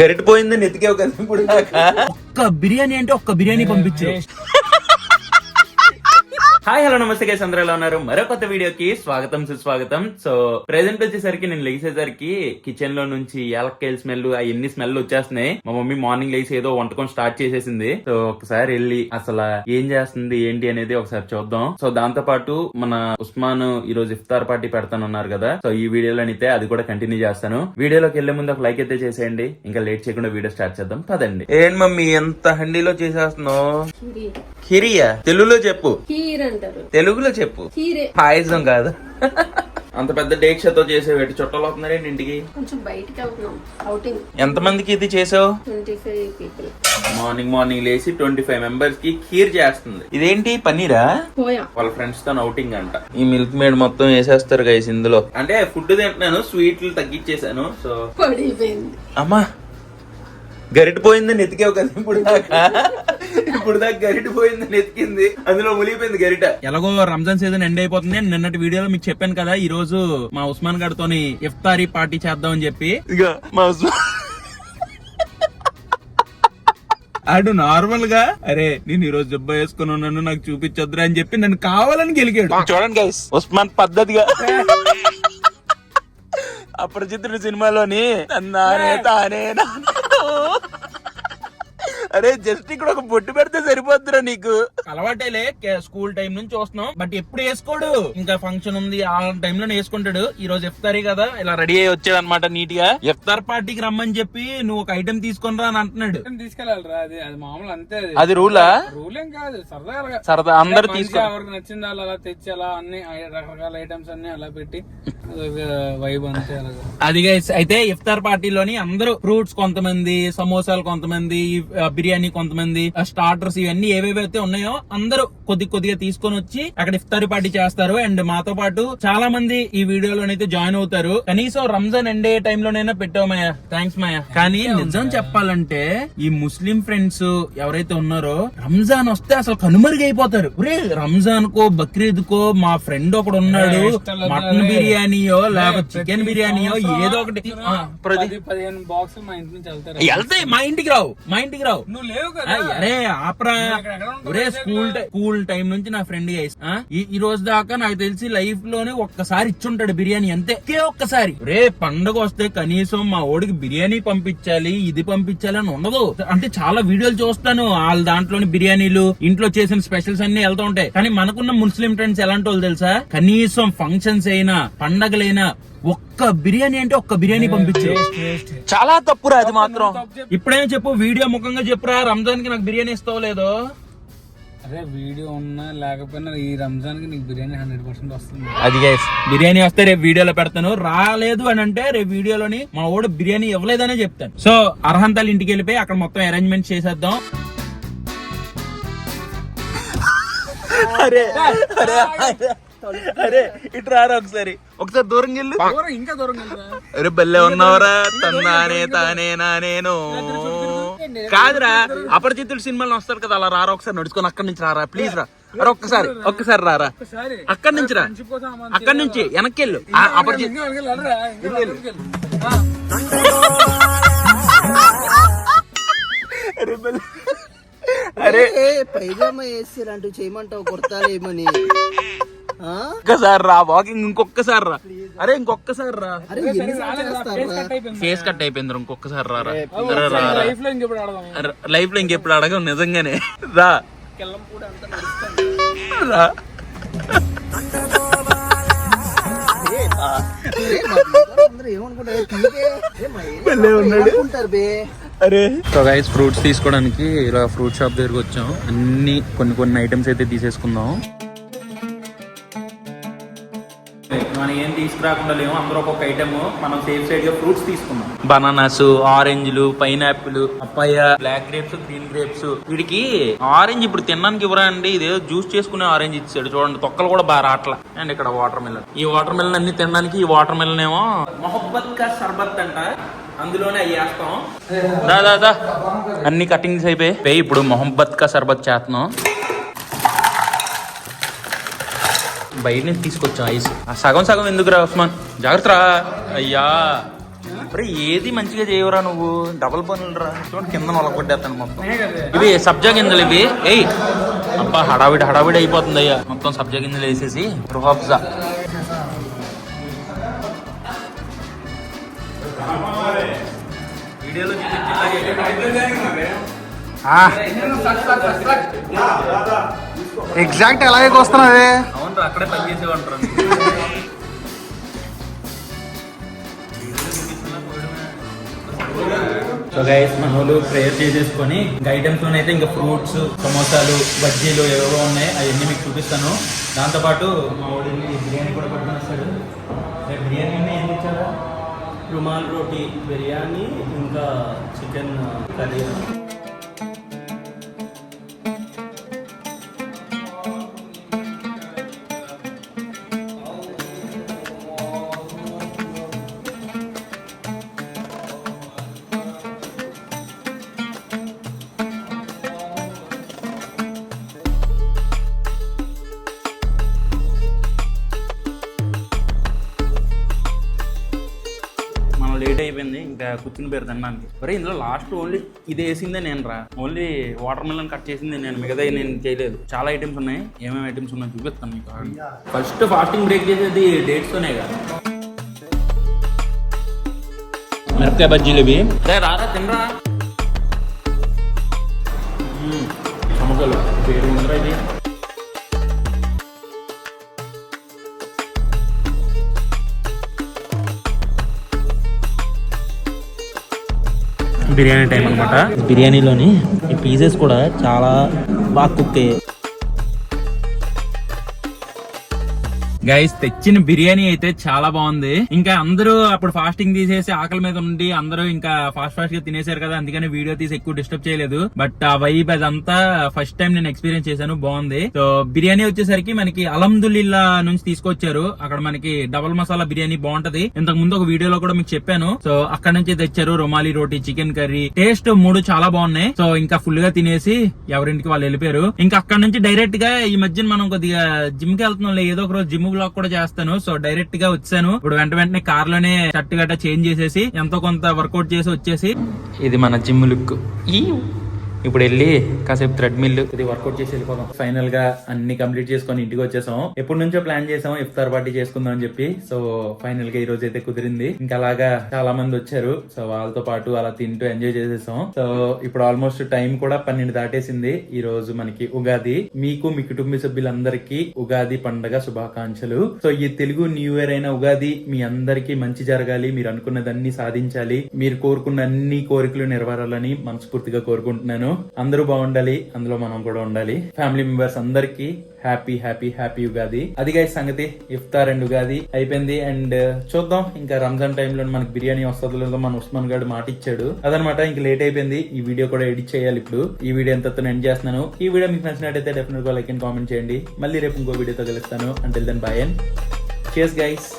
గరిటిపోయిందని ఎతికేవు కదా ఇప్పుడు ఒక్క బిర్యానీ అంటే ఒక్క బిర్యానీ పంపించు. హాయ్ హలో నమస్తే గైస్ అందరూ ఎలా ఉన్నారు? మరో కొత్త వీడియోకి స్వాగతం సుస్వాగతం. సో ప్రెసెంట్ వచ్చేసరికి నేను లేచేసరికి కిచెన్లో నుంచి యాలక్కాయల స్మెల్ అవన్నీ స్మెల్ వచ్చేస్తున్నాయి. మా మమ్మీ మార్నింగ్ లేచి ఏదో వంటకం స్టార్ట్ చేసేసింది. సో ఒకసారి వెళ్ళి అసలు ఏం చేస్తుంది ఏంటి అనేది ఒకసారి చూద్దాం. సో దాంతో పాటు మన ఉస్మాన్ ఈ రోజు ఇఫ్తార్ పార్టీ పెడతానన్నారు కదా. సో ఈ వీడియోలో అయితే అది కూడా కంటిన్యూ చేస్తాను. వీడియోలోకి వెళ్ళే ముందు ఒక లైక్ అయితే చేసేయండి. ఇంకా లేట్ చేయకుండా వీడియో స్టార్ట్ చేద్దాం. పదండి. ఏం మమ్మీ ఎంత హండీలో చేసేస్తున్నావు? ఖీరీ కిరియా? తెలుగులో చెప్పు. ఖీర్ అంటారు. తెలుగులో చెప్పు. పాయసం కాదు. అంత పెద్ద డేక్షతో చేసేవేటి? చుట్టాలు వస్తున్నారేంటి ఇంటికి? కొంచెం బయటికి వెళ్తున్నాం. అవుటింగ్ ఎంతమందికి ఇది చేసావు? Twenty five people morning morning లేచి ట్వంటీ ఫైవ్ మెంబర్స్కి ఖీర్ చేస్తుంది. ఇదేంటి పన్నీరా? పోయా. వాళ్ళ ఫ్రెండ్స్తో అవుటింగ్ అంట. ఈ మిల్క్ మేడ్ మొత్తం వేసేస్తారు గైస్ ఇందులో. అంటే ఫుడ్ తింటున్నాను స్వీట్లు తగ్గించేసాను సో పడిపోయింది. అమ్మా గరిటిపోయిందని ఎతికేవు కదా ఇప్పుడు దాకా ఇప్పుడు దాకా గరిటిపోయిందని ఎతికింది. అందులో మునిగిపోయింది గరిట. ఎలాగో రంజాన్ సీజన్ ఎండ్ అయిపోతుంది. నేను నిన్నటి వీడియోలో మీకు చెప్పాను కదా ఈ రోజు మా ఉస్మాన్ గారితోని ఇఫ్తారీ పార్టీ చేద్దాం అని చెప్పి. ఇక మా ఉస్మాన్ ఆడు నార్మల్గా అరే నేను ఈ రోజు జబ్బా వేసుకుని ఉన్నాను నాకు చూపించొద్దురా అని చెప్పి నన్ను కావాలని గెలికాడు చూడండి గైస్ ఉస్మాన్ పద్ధతిగా. అపరిచితుడు సినిమాలోని తన్నానే తానే నానే. అరే జస్ట్ ఇక్కడ ఒక బొట్టు పెడితే సరిపోద్దురా నీకు. అలవాటేలే స్కూల్ టైం నుంచి చూస్తున్నాం బట్ ఎప్పుడు వేసుకోడు? ఇంకా ఫంక్షన్ ఉంది ఆ టైంలో వేసుకుంటాడు. ఈ రోజు ఇఫ్తారీ కదా ఇలా రెడీ అయ్యి వచ్చాడు అనమాట నీట్గా ఇఫ్తార్ పార్టీకి రమ్మని చెప్పి నువ్వు ఒక ఐటెం తీసుకొని రా అని అంటున్నాడు. తీసుకెళ్ళాలిరా అది అది మామూలు అంతే అది. రూలా? రూల్ కాదు సరదాగా. సరదా అందరు మంచిగా తీసుకో ఎవరికి నచ్చింది వాళ్ళు అలా తెచ్చి అలా అన్ని రకరకాల ఐటమ్స్ అన్ని అలా పెట్టి వైబ్ అంతే అలాగా. అది అయితే ఇఫ్తార్ పార్టీలోని అందరూ ఫ్రూట్స్ కొంతమంది సమోసాలు కొంతమంది బిర్యానీ కొంతమంది స్టార్టర్స్ ఇవన్నీ ఏవేవైతే ఉన్నాయో అందరూ కొద్ది కొద్దిగా తీసుకొని వచ్చి అక్కడ ఇఫ్తార్ పార్టీ చేస్తారు. అండ్ మాతో పాటు చాలా మంది ఈ వీడియోలోనైతే జాయిన్ అవుతారు. కనీసం రంజాన్ ఎండ్ అయ్యే టైంలోనైనా పెట్టావు మాయా? థ్యాంక్స్ మాయా. కానీ నిజం చెప్పాలంటే ఈ ముస్లిం ఫ్రెండ్స్ ఎవరైతే ఉన్నారో రంజాన్ వస్తే అసలు కనుమరుగైపోతారు. ఒరే రంజాన్ కో బక్రీద్ కో మా ఫ్రెండ్ ఒకడు ఉన్నాడు. మటన్ బిర్యానీయో లేకపోతే చికెన్ బిర్యానీయో ఏదో ఒకటి పదిహేను బాక్స్ మా ఇంటి నుంచి వెళ్తారు. వెళ్తాయి. మా ఇంటికి రావు. మా ఇంటికి రావు. నువ్వు లేవు కదా. అరే ఆపరా. ఒరే స్కూల్ టై- స్కూల్ టైం నుంచి నా ఫ్రెండ్ గైస్ ఈ ఈ రోజు దాకా నాకు తెలిసి లైఫ్లోనే ఒక్కసారి ఇచ్చుంటాడు బిర్యానీ అంతే. ఒకే ఒక్కసారి. రే పండగ వస్తే కనీసం మా ఓడికి బిర్యానీ పంపించాలి ఇది పంపించాలి అని ఉండదు. అంటే చాలా వీడియోలు చూస్తాను వాళ్ళ దాంట్లోని బిర్యానీలు ఇంట్లో చేసిన స్పెషల్స్ అన్ని వెళ్తూ ఉంటాయి. కానీ మనకున్న ముస్లిం ఫ్రెండ్స్ ఎలాంటి వాళ్ళు తెలుసా? కనీసం ఫంక్షన్స్ అయినా పండగలైనా ఒక్క బిర్యానీ అంటే ఒక్క బిర్యానీ పంపించు. చాలా తప్పురా అది మాత్రం. ఇప్పుడేం చెప్పు వీడియో ముఖంగా చెప్పురా రంజాన్కి నాకు బిర్యానీ ఇస్తావు లేదో? అరే వీడియో ఉన్నా లేకపోయినా ఈ రంజాన్కి నీకు బిర్యానీ హండ్రెడ్ పర్సెంట్ వస్తుంది. అది గైస్ బిర్యానీ వస్తే రేపు వీడియోలో పెడతాను. రాలేదు అని అంటే రేపు వీడియోలోని మా ఓడు బిర్యానీ ఇవ్వలేదనే చెప్తాను సో అర్హంతాలు ఇంటికి వెళ్ళిపోయి అక్కడ మొత్తం అరేంజ్మెంట్ చేసేద్దాం. అరే అరే అరే, ఇటు రారా ఒకసారి. ఒకసారి దూరం వెళ్ళు. దూరం ఇంకా దూరం అరే బల్లే ఉన్నవరా. తన్నానే తానే నానేను. కాదురా అపరిచితుడు సినిమాలో వస్తారు కదా అలా రారా ఒకసారి నడుచుకొని అక్కడి నుంచి రారా ప్లీజ్ రా అరే ఒక్కసారి ఒక్కసారి రారా అక్కడి నుంచి రా. అక్కడి నుంచి వెనక్కి వెళ్ళు ఆ అపరిచిత్ ఇంకా వెనకాల వెళ్ళరా? ఇంకా వెనకాల వెళ్ళు. ఆ. అరే పైజామా వేసిరంటూ చేయమంటావు కుర్తాలేమని ఆ? ఒక్కసారి రా వాకింగ్ ఇంకొక్కసారి రా అరే ఇంకొక్కసారి రా. ఫేస్ కట్ అయిపోయింది రా, ఇంకొక్కసారి రా. లైఫ్లో ఇంకెప్పుడు అడగం నిజంగానే. రా. అరే. సో గైస్ ఫ్రూట్స్ తీసుకోవడానికి ఇలా ఫ్రూట్ షాప్ దగ్గరకు వచ్చాం. అన్ని కొన్ని కొన్ని ఐటమ్స్ అయితే తీసేసుకుందాం. మనం ఏం తీసుకురాకుండా లేము అందరూ ఒక్కొక్క ఐటమ్ మనం సేఫ్ సైడ్గా ఫ్రూట్స్ తీసుకున్నాం. Bananas ఆరెంజ్లు pineapple papaya black grapes green grapes వీడికి ఆరెంజ్ ఇప్పుడు తినడానికి ఇవ్వరా అండి ఇదేదో జ్యూస్ చేసుకునే ఆరెంజ్ ఇచ్చాడు. చూడండి తొక్కలు కూడా బాగా రావట్లా. అండ్ ఇక్కడ వాటర్ మిలన్ ఈ వాటర్ మిలన్ అన్ని తినడానికి ఈ వాటర్ మిలన్ ఏమో మొహబ్బత్ కా సర్బత్ అంట. అందులోనే అవి వేస్తాం. దా దా దా. అన్ని కటింగ్స్ అయిపోయి పే ఇప్పుడు మొహబ్బత్ కా సర్బత్ చేస్తున్నాం. బయట నుంచి తీసుకొచ్చాం ఐస్. సగం సగం ఎందుకు రా ఉస్మాన్? జాగ్రత్త రా అయ్యా. అరే ఏది మంచిగా చేయవురా నువ్వు? డబల్ పనులు రా చూడండి కింద నొలగొట్టేస్తాను మొత్తం. ఇవి సబ్జా గింజలు ఇవి. ఏయ్. అబ్బా హడావిడి హడావిడి అయిపోతుంది అయ్యా. మొత్తం సబ్జా గింజలు వేసేసి రుహాబ్జా వీడియోలో ఎగ్జాక్ట్ ఎలాగే వస్తున్నది అవును అక్కడే పని సో గైస్ మన వాళ్ళు ప్రేయర్ చేసేసుకొని ఐటమ్స్ అయితే ఇంకా ఫ్రూట్స్ సమోసాలు బజ్జీలు ఏవేవో ఉన్నాయి అవన్నీ మీకు చూపిస్తాను. దాంతోపాటు మా వాడు బిర్యానీ కూడా పట్టుకొని వస్తాడు. రేపు బిర్యానీ అన్నీ ఏం తెచ్చారా రుమాల్ రోటీ బిర్యానీ ఇంకా చికెన్ కర్రీ కూర్చుని పేరు తిన్నాను మరి ఇందులో లాస్ట్ ఓన్లీ ఇది వేసిందే నేను రా ఓన్లీ వాటర్ మిలన్ కట్ చేసింది నేను మిగతా నేను చేయలేదు. చాలా ఐటమ్స్ ఉన్నాయి. ఏమేమి ఐటమ్స్ ఉన్నాయో చూపిస్తాను మీకు. ఫస్ట్ ఫాస్టింగ్ బ్రేక్ చేసేది డేట్స్తోనే కదా. మిరపకాయ బజ్జీలు ఇవి. రారా తినరా. మ్మ్. పేరు ఉందిరా ఇది? బిర్యానీ టైం అనమాట బిర్యానీలోని ఈ పీసెస్ కూడా చాలా బాగా కుక్ అయ్యాయి. గైస్ తెచ్చిన బిర్యానీ అయితే చాలా బాగుంది. ఇంకా అందరూ అప్పుడు ఫాస్టింగ్ తీసేసి ఆకలి మీద ఉండి అందరూ ఇంకా ఫాస్ట్ ఫాస్ట్గా తినేశారు కదా అందుకని వీడియో తీసి ఎక్కువ డిస్టర్బ్ చేయలేదు. బట్ ఆ వైబ్ అదంతా ఫస్ట్ టైం నేను ఎక్స్పీరియన్స్ చేశాను బాగుంది. సో బిర్యానీ వచ్చేసరికి మనకి అలందుల్లా నుంచి తీసుకొచ్చారు. అక్కడ మనకి డబల్ మసాలా బిర్యానీ బాగుంటది. ఇంతకు ముందు ఒక వీడియోలో కూడా మీకు చెప్పాను. సో అక్కడ నుంచి తెచ్చారు rumali roti chicken curry. Taste మూడు చాలా బాగున్నాయి. సో ఇంకా ఫుల్గా తినేసి ఎవరింటికి వాళ్ళు వెళ్ళిపోయారు. ఇంకా అక్కడ నుంచి డైరెక్ట్గా ఈ మధ్యన మనం కొద్దిగా జిమ్కి వెళ్తున్నాం ఏదో ఒక రోజు జిమ్ బ్లాగ్ కూడా చేస్తాను. సో డైరెక్ట్గా వచ్చాను. ఇప్పుడు వెంట వెంటనే కార్లోనే షర్ట్ గట్ట చేంజ్ చేసేసి ఎంతో కొంత వర్కౌట్ చేసి వచ్చేసి. ఇది మన జిమ్ లుక్ ఇప్పుడు వెళ్ళి కాసేపు థ్రెడ్ మిల్ ఇది వర్కౌట్ చేసి వెళ్ళిపోదాం. ఫైనల్గా అన్ని కంప్లీట్ చేసుకొని ఇంటికి వచ్చేసాం. ఎప్పటి నుంచో ప్లాన్ చేసాం ఇఫ్తార్ పార్టీ చేసుకుందాం అని చెప్పి. సో ఫైనల్గా ఈ రోజు అయితే కుదిరింది. ఇంకా అలాగా చాలా మంది వచ్చారు. సో వాళ్ళతో పాటు అలా తింటూ ఎంజాయ్ చేసేసాం. సో ఇప్పుడు ఆల్మోస్ట్ టైం కూడా పన్నెండు దాటేసింది. ఈ రోజు మనకి ఉగాది. మీకు మీ కుటుంబ సభ్యులందరికీ ఉగాది పండగ శుభాకాంక్షలు. సో ఈ తెలుగు న్యూ ఇయర్ అయిన ఉగాది మీ అందరికీ మంచి జరగాలి. మీరు అనుకున్నదన్ని సాధించాలి. మీరు కోరుకున్న అన్ని కోరికలు నెరవేరాలని మనస్ఫూర్తిగా కోరుకుంటున్నాను. అందరూ బాగుండాలి అందులో మనం కూడా ఉండాలి. ఫ్యామిలీ మెంబర్స్ అందరికి హ్యాపీ హ్యాపీ హ్యాపీ ఉగాది. అది గైస్ సంగతి ఇఫ్తార్ అండ్ ఉగాది అయిపోయింది. అండ్ uh, చూద్దాం ఇంకా రంజాన్ టైంలో మనకి బిర్యానీ వస్తుందో లేదో మన ఉస్మాన్ గారు మాట ఇచ్చాడు. అదనమాట ఇంకా లేట్ అయిపోయింది. ఈ వీడియో కూడా ఎడిట్ చేయాలి ఇప్పుడు. ఈ వీడియో ఎంత ఎండ్ చేస్తున్నాను. ఈ వీడియో మీకు నచ్చినట్టయితే డెఫినెట్గా లైక్ అండ్ కామెంట్ చేయండి. మళ్ళీ రేపు ఇంకో వీడియోతో కలుస్తాను. అంటే దెన్ బాయ్ అండ్ చేస్ గైస్